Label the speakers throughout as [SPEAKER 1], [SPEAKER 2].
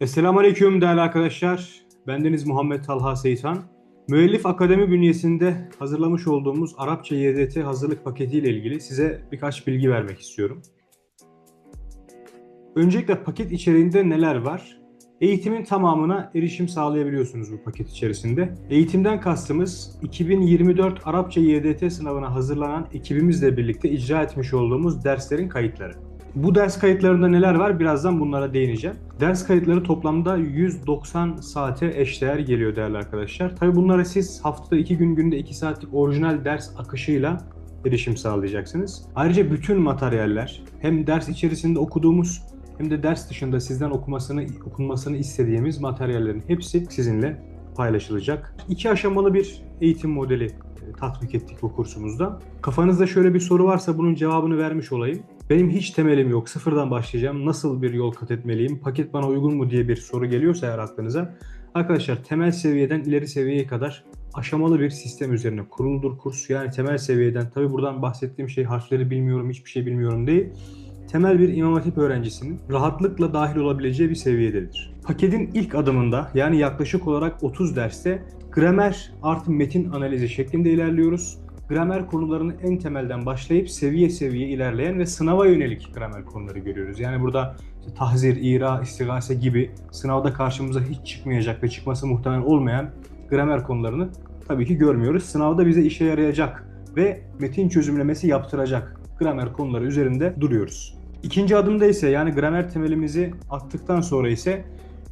[SPEAKER 1] Esselamu Aleyküm değerli arkadaşlar. Bendeniz Muhammed Talha Seytan. Müellif Akademi bünyesinde hazırlamış olduğumuz Arapça YDT hazırlık paketi ile ilgili size birkaç bilgi vermek istiyorum. Öncelikle paket içeriğinde neler var? Eğitimin tamamına erişim sağlayabiliyorsunuz bu paket içerisinde. Eğitimden kastımız 2024 Arapça YDT sınavına hazırlanan ekibimizle birlikte icra etmiş olduğumuz derslerin kayıtları. Bu ders kayıtlarında neler var birazdan bunlara değineceğim. Ders kayıtları toplamda 190 saate eşdeğer geliyor değerli arkadaşlar. Tabi bunlara siz haftada 2 gün günde 2 saatlik orijinal ders akışıyla erişim sağlayacaksınız. Ayrıca bütün materyaller hem ders içerisinde okuduğumuz hem de ders dışında sizden okumasını okunmasını istediğimiz materyallerin hepsi sizinle paylaşılacak. İki aşamalı bir eğitim modeli e, tatbik ettik bu kursumuzda. Kafanızda şöyle bir soru varsa bunun cevabını vermiş olayım. Benim hiç temelim yok, sıfırdan başlayacağım, nasıl bir yol kat etmeliyim, paket bana uygun mu diye bir soru geliyorsa eğer aklınıza. Arkadaşlar temel seviyeden ileri seviyeye kadar aşamalı bir sistem üzerine kuruludur kurs. Yani temel seviyeden, tabi buradan bahsettiğim şey harfleri bilmiyorum, hiçbir şey bilmiyorum değil temel bir İmam Hatip öğrencisinin rahatlıkla dahil olabileceği bir seviyededir. Paketin ilk adımında yani yaklaşık olarak 30 derste gramer artı metin analizi şeklinde ilerliyoruz. Gramer konularını en temelden başlayıp seviye seviye ilerleyen ve sınava yönelik gramer konuları görüyoruz. Yani burada işte tahzir, ira, istigase gibi sınavda karşımıza hiç çıkmayacak ve çıkması muhtemel olmayan gramer konularını tabii ki görmüyoruz. Sınavda bize işe yarayacak ve metin çözümlemesi yaptıracak gramer konuları üzerinde duruyoruz. İkinci adımda ise yani gramer temelimizi attıktan sonra ise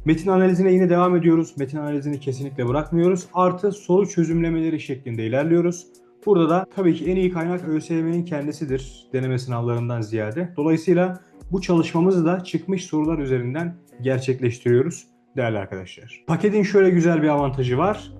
[SPEAKER 1] metin analizine yine devam ediyoruz. Metin analizini kesinlikle bırakmıyoruz. Artı soru çözümlemeleri şeklinde ilerliyoruz. Burada da tabii ki en iyi kaynak ÖSYM'nin kendisidir deneme sınavlarından ziyade. Dolayısıyla bu çalışmamızı da çıkmış sorular üzerinden gerçekleştiriyoruz değerli arkadaşlar. Paketin şöyle güzel bir avantajı var.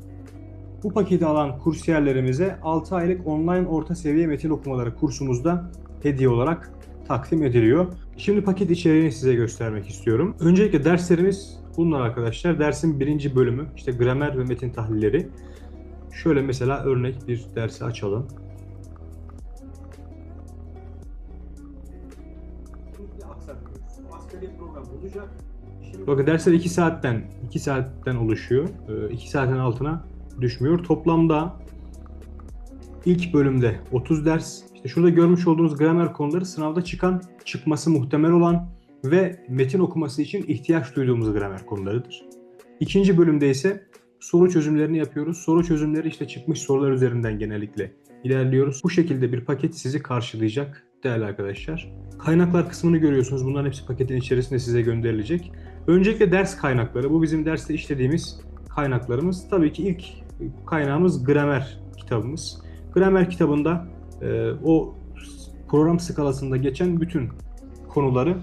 [SPEAKER 1] Bu paketi alan kursiyerlerimize 6 aylık online orta seviye metin okumaları kursumuzda hediye olarak takdim ediliyor. Şimdi paket içeriğini size göstermek istiyorum. Öncelikle derslerimiz bunlar arkadaşlar. Dersin birinci bölümü işte gramer ve metin tahlilleri. Şöyle mesela örnek bir dersi açalım. Bakın dersler 2 saatten 2 saatten oluşuyor. 2 saatin altına düşmüyor. Toplamda ilk bölümde 30 ders. İşte şurada görmüş olduğunuz gramer konuları sınavda çıkan, çıkması muhtemel olan ve metin okuması için ihtiyaç duyduğumuz gramer konularıdır. İkinci bölümde ise soru çözümlerini yapıyoruz. Soru çözümleri işte çıkmış sorular üzerinden genellikle ilerliyoruz. Bu şekilde bir paket sizi karşılayacak değerli arkadaşlar. Kaynaklar kısmını görüyorsunuz. Bunların hepsi paketin içerisinde size gönderilecek. Öncelikle ders kaynakları. Bu bizim derste işlediğimiz kaynaklarımız. Tabii ki ilk kaynağımız gramer kitabımız. Gramer kitabında e, o program skalasında geçen bütün konuları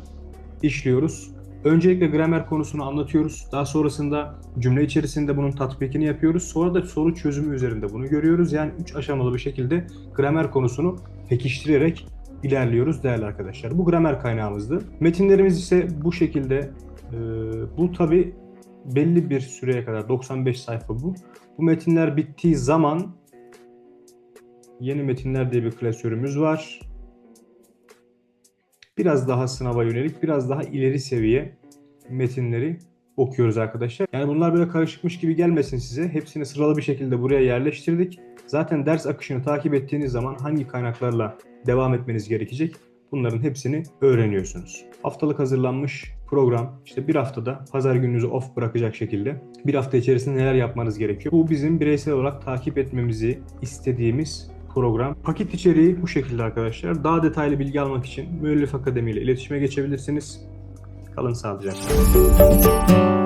[SPEAKER 1] işliyoruz. Öncelikle gramer konusunu anlatıyoruz. Daha sonrasında cümle içerisinde bunun tatbikini yapıyoruz. Sonra da soru çözümü üzerinde bunu görüyoruz. Yani 3 aşamalı bir şekilde gramer konusunu pekiştirerek ilerliyoruz değerli arkadaşlar. Bu gramer kaynağımızdı. Metinlerimiz ise bu şekilde. E, bu tabi belli bir süreye kadar 95 sayfa bu. Bu metinler bittiği zaman yeni metinler diye bir klasörümüz var. Biraz daha sınava yönelik, biraz daha ileri seviye metinleri okuyoruz arkadaşlar. Yani bunlar böyle karışıkmış gibi gelmesin size. Hepsini sıralı bir şekilde buraya yerleştirdik. Zaten ders akışını takip ettiğiniz zaman hangi kaynaklarla devam etmeniz gerekecek bunların hepsini öğreniyorsunuz. Haftalık hazırlanmış program işte bir haftada pazar gününüzü off bırakacak şekilde bir hafta içerisinde neler yapmanız gerekiyor. Bu bizim bireysel olarak takip etmemizi istediğimiz program. Paket içeriği bu şekilde arkadaşlar. Daha detaylı bilgi almak için Müellif Akademi ile iletişime geçebilirsiniz. Kalın sağlıcakla.